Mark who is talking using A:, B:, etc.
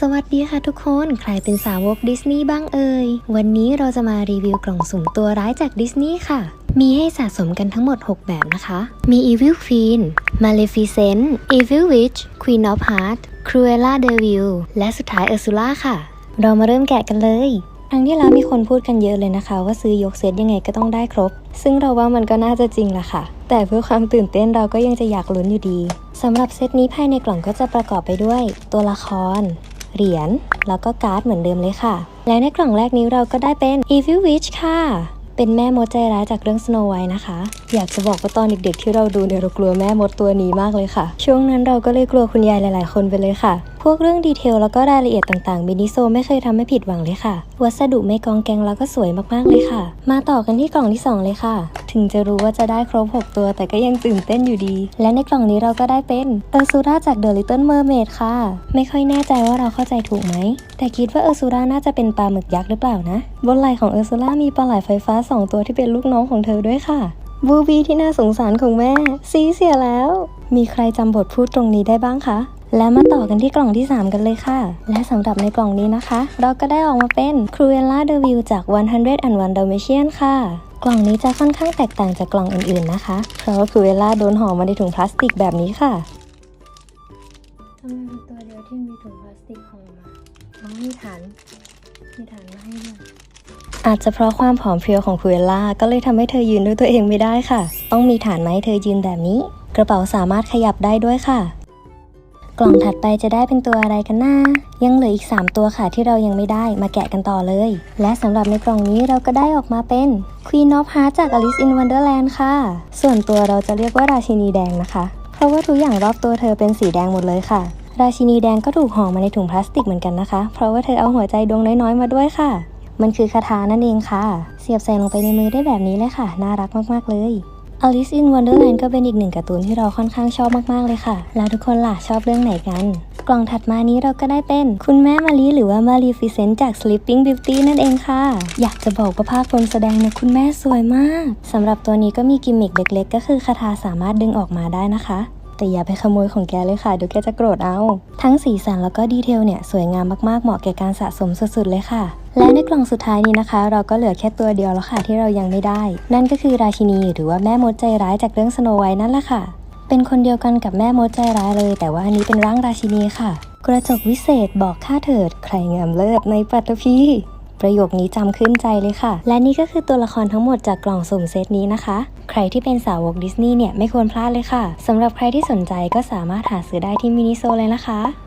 A: สวัสดีค่ะทุกคน ใครเป็นสาวกดิสนีย์บ้างเอ่ย วันนี้เราจะมารีวิวกล่องสุ่มตัวร้ายจากดิสนีย์ค่ะ มีให้สะสมกันทั้งหมด 6 แบบนะคะ มี Evil Queen Maleficent Evil Witch Queen of Hearts Cruella de Vil และสุดท้าย Ursula ค่ะ เรามาเริ่มแกะกันเลยครั้งที่แล้วมีคนพูดกันเยอะเลยนะคะ ว่าซื้อยกเซตยังไงก็ต้องได้ครบ ซึ่งเราว่ามันก็น่าจะจริงละค่ะ แต่เพื่อความตื่นเต้นเราก็ยังจะอยากลุ้นอยู่ดีสำหรับเซตนี้ภายในกล่องก็จะประกอบไปด้วย ตัวละคร เหรียญ แล้วก็การ์ดเหมือนเดิมเลยค่ะ และในกล่องแรกนี้เราก็ได้เป็น Evil Witch ค่ะเป็นแม่มดใจร้ายจากเรื่อง Snow White นะคะ อยากจะบอกว่าตอนเด็กๆ ที่เราดูเนี่ยเรากลัวแม่มดตัวนี้มากเลยค่ะ ช่วงนั้นเราก็เลยกลัวคุณยายหลายๆ คนไปเลยค่ะ พวกเรื่องดีเทลแล้วก็รายละเอียดต่างๆมินิโซไม่เคยทำให้ผิดหวังเลยค่ะ วัสดุไม่กองแกงแล้วก็สวยมากๆเลยค่ะ มาต่อกันที่กล่องที่สองเลยค่ะ ถึงจะรู้ว่าจะได้ครบ 6 ตัว แต่ก็ยังตื่นเต้นอยู่ดี และในกล่องนี้เราก็ได้เป็นเออร์ซูราจาก The Little Mermaid ค่ะ ไม่ค่อยแน่ใจว่าเราเข้าใจถูกไหม แต่คิดว่าเออร์ซูราน่าจะเป็นปลาหมึกยักษ์หรือเปล่านะ บนไหล่ของเออร์ซูรามีปลาไหลไฟฟ้า 2 ตัวที่เป็นลูกน้องของเธอด้วยค่ะบูบีที่น่าสงสารของแม่ซีเสียแล้ว มีใครจำบทพูดตรงนี้ได้บ้างคะและมาต่อกันที่กล่องที่ 3 กันเลยค่ะ และสำหรับในกล่องนี้นะคะ เราก็ได้ออกมาเป็น Cruella de Vil จาก 101 Dalmatian ค่ะ กล่องนี้จะค่อนข้างแตกต่างจากกล่องอื่นๆนะคะ เพราะว่า Cruella โดนห่อมาในถุงพลาสติกแบบนี้ค่ะทำไมเป็นตัวเดียวที่มีถุงพลาสติกห่อมาอ๋อมีฐาน มีฐานมาให้ด้วยอาจจะเพราะความผอมเพรียวของคุเอล่าก็เลยทำให้เธอยืนด้วยตัวเองไม่ได้ค่ะ ต้องมีฐานไม้เธอยืนแบบนี้ กระเป๋าสามารถขยับได้ด้วยค่ะ กล่องถัดไปจะได้เป็นตัวอะไรกันนะยังเหลืออีก 3 ตัวค่ะที่เรายังไม่ได้มาแกะกันต่อเลย และสำหรับในกล่องนี้เราก็ได้ออกมาเป็น Queen of Hearts จาก Alice in Wonderland ค่ะ ส่วนตัวเราจะเรียกว่าราชินีแดงนะคะ เพราะว่าทุกอย่างรอบตัวเธอเป็นสีแดงหมดเลยค่ะ ราชินีแดงก็ถูกห่อมาในถุงพลาสติกเหมือนกันนะคะ เพราะว่าเธอเอาหัวใจดวงน้อยๆมาด้วยค่ะ มันคือคาถานั่นเองค่ะ เสียบใส่ลงไปในมือได้แบบนี้เลยค่ะ น่ารักมากๆเลย Alice in Wonderland ก็เป็นอีกหนึ่งการ์ตูนที่เราค่อนข้างชอบมาก ๆ เลยค่ะ แล้วทุกคนล่ะชอบเรื่องไหนกัน กล่องถัดมานี้เราก็ได้เป็น คุณแม่มารีหรือว่า Maleficent จาก Sleeping Beauty นั่นเองค่ะ อยากจะบอกว่าภาพคนแสดงนี่ยคุณแม่สวยมาก สำหรับตัวนี้ก็มีกิมมิคเล็ก ๆ ก็คือคาถาสามารถดึงออกมาได้นะคะแต่อย่าไปขโมยของแกเลยค่ะเดี๋ยวแกจะโกรธเอา ทั้งสีสันแล้วก็ดีเทลเนี่ย สวยงามมากๆ เหมาะแก่การสะสมสุดๆเลยค่ะ และในกล่องสุดท้ายนี้นะคะ เราก็เหลือแค่ตัวเดียวแล้วค่ะที่เรายังไม่ได้ นั่นก็คือราชินีหรือว่าแม่มดใจร้ายจากเรื่องสโนไวท์นั่นแหละค่ะ เป็นคนเดียวกันกับแม่มดใจร้ายเลย แต่ว่าอันนี้เป็นร่างราชินีค่ะ กระจกวิเศษบอกข้าเถิด ใครงามเลิศในปัตตภีประโยคนี้จำขึ้นใจเลยค่ะ และนี่ก็คือตัวละครทั้งหมดจากกล่องสุ่มเซตนี้นะคะ ใครที่เป็นสาวกดิสนีย์เนี่ยไม่ควรพลาดเลยค่ะสำหรับใครที่สนใจก็สามารถหาซื้อได้ที่มินิโซเลยนะคะ